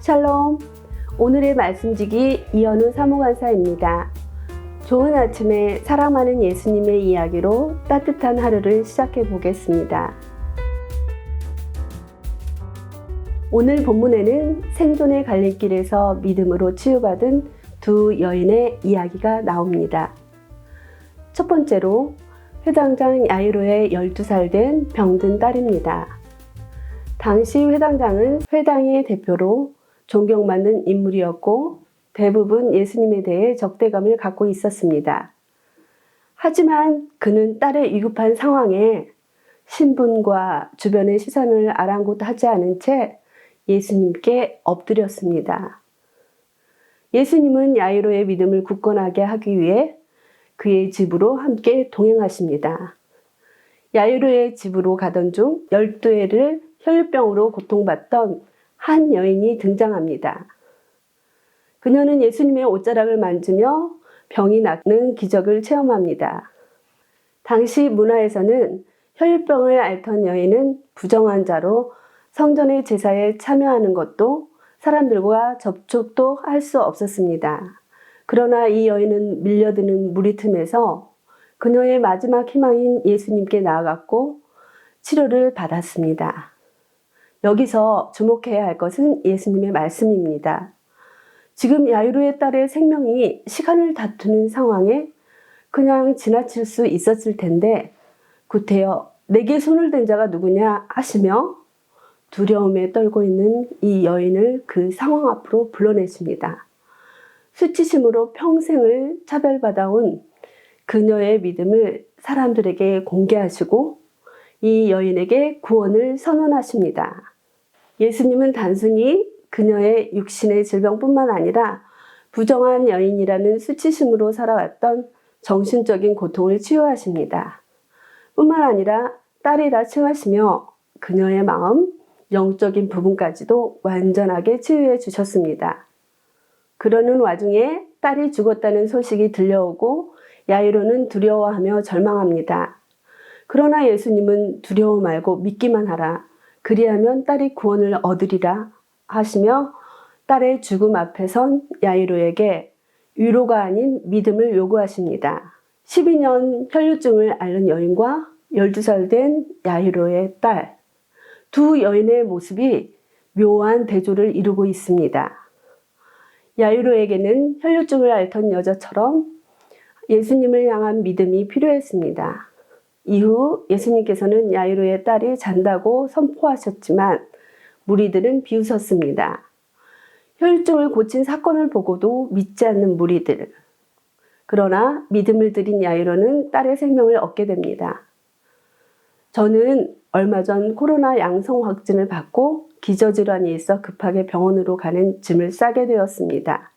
샬롬. 오늘의 말씀지기 이현우 사무관사입니다. 좋은 아침에 사랑하는 예수님의 이야기로 따뜻한 하루를 시작해 보겠습니다. 오늘 본문에는 생존의 갈림길에서 믿음으로 치유받은 두 여인의 이야기가 나옵니다. 첫 번째로 회당장 야이로의 12살 된 병든 딸입니다. 당시 회당장은 회당의 대표로 존경받는 인물이었고 대부분 예수님에 대해 적대감을 갖고 있었습니다. 하지만 그는 딸의 위급한 상황에 신분과 주변의 시선을 아랑곳하지 않은 채 예수님께 엎드렸습니다. 예수님은 야이로의 믿음을 굳건하게 하기 위해 그의 집으로 함께 동행하십니다. 야이로의 집으로 가던 중 12회를 혈병으로 고통받던 한 여인이 등장합니다. 그녀는 예수님의 옷자락을 만지며 병이 낫는 기적을 체험합니다. 당시 문화에서는 혈병을 앓던 여인은 부정한 자로 성전의 제사에 참여하는 것도 사람들과 접촉도 할 수 없었습니다. 그러나 이 여인은 밀려드는 무리 틈에서 그녀의 마지막 희망인 예수님께 나아갔고 치료를 받았습니다. 여기서 주목해야 할 것은 예수님의 말씀입니다. 지금 야이로의 딸의 생명이 시간을 다투는 상황에 그냥 지나칠 수 있었을 텐데 구태여 내게 손을 댄 자가 누구냐 하시며 두려움에 떨고 있는 이 여인을 그 상황 앞으로 불러내십니다. 수치심으로 평생을 차별받아온 그녀의 믿음을 사람들에게 공개하시고 이 여인에게 구원을 선언하십니다. 예수님은 단순히 그녀의 육신의 질병뿐만 아니라 부정한 여인이라는 수치심으로 살아왔던 정신적인 고통을 치유하십니다. 뿐만 아니라 딸이라 칭하시며 그녀의 마음, 영적인 부분까지도 완전하게 치유해 주셨습니다. 그러는 와중에 딸이 죽었다는 소식이 들려오고 야이로는 두려워하며 절망합니다. 그러나 예수님은 두려워 말고 믿기만 하라. 그리하면 딸이 구원을 얻으리라 하시며 딸의 죽음 앞에 선 야이로에게 위로가 아닌 믿음을 요구하십니다. 12년 혈류증을 앓는 여인과 12살 된 야이로의 딸. 두 여인의 모습이 묘한 대조를 이루고 있습니다. 야이로에게는 혈류증을 앓던 여자처럼 예수님을 향한 믿음이 필요했습니다. 이후 예수님께서는 야이로의 딸이 잔다고 선포하셨지만 무리들은 비웃었습니다. 혈증을 고친 사건을 보고도 믿지 않는 무리들. 그러나 믿음을 들인 야이로는 딸의 생명을 얻게 됩니다. 저는 얼마 전 코로나 양성 확진을 받고 기저질환이 있어 급하게 병원으로 가는 짐을 싸게 되었습니다.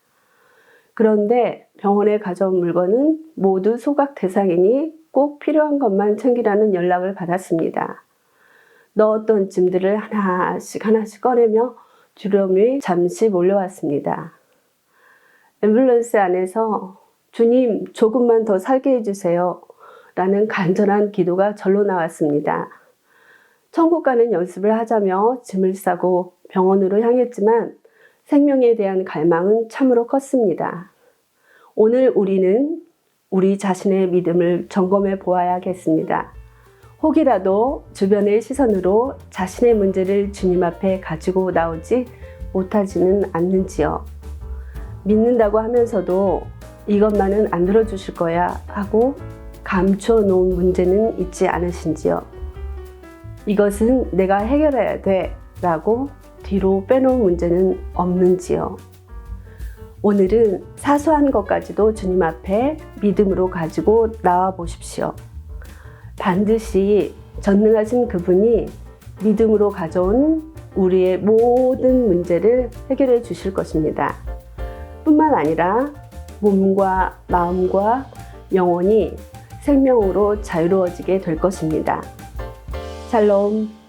그런데 병원에 가져온 물건은 모두 소각 대상이니 꼭 필요한 것만 챙기라는 연락을 받았습니다. 넣었던 짐들을 하나씩 하나씩 꺼내며 두려움이 잠시 몰려왔습니다. 앰뷸런스 안에서 주님 조금만 더 살게 해주세요 라는 간절한 기도가 절로 나왔습니다. 천국 가는 연습을 하자며 짐을 싸고 병원으로 향했지만 생명에 대한 갈망은 참으로 컸습니다. 오늘 우리는 우리 자신의 믿음을 점검해 보아야겠습니다. 혹이라도 주변의 시선으로 자신의 문제를 주님 앞에 가지고 나오지 못하지는 않는지요. 믿는다고 하면서도 이것만은 안 들어주실 거야 하고 감춰 놓은 문제는 있지 않으신지요. 이것은 내가 해결해야 돼 라고 뒤로 빼놓은 문제는 없는지요. 오늘은 사소한 것까지도 주님 앞에 믿음으로 가지고 나와 보십시오. 반드시 전능하신 그분이 믿음으로 가져온 우리의 모든 문제를 해결해 주실 것입니다. 뿐만 아니라 몸과 마음과 영혼이 생명으로 자유로워지게 될 것입니다. 샬롬.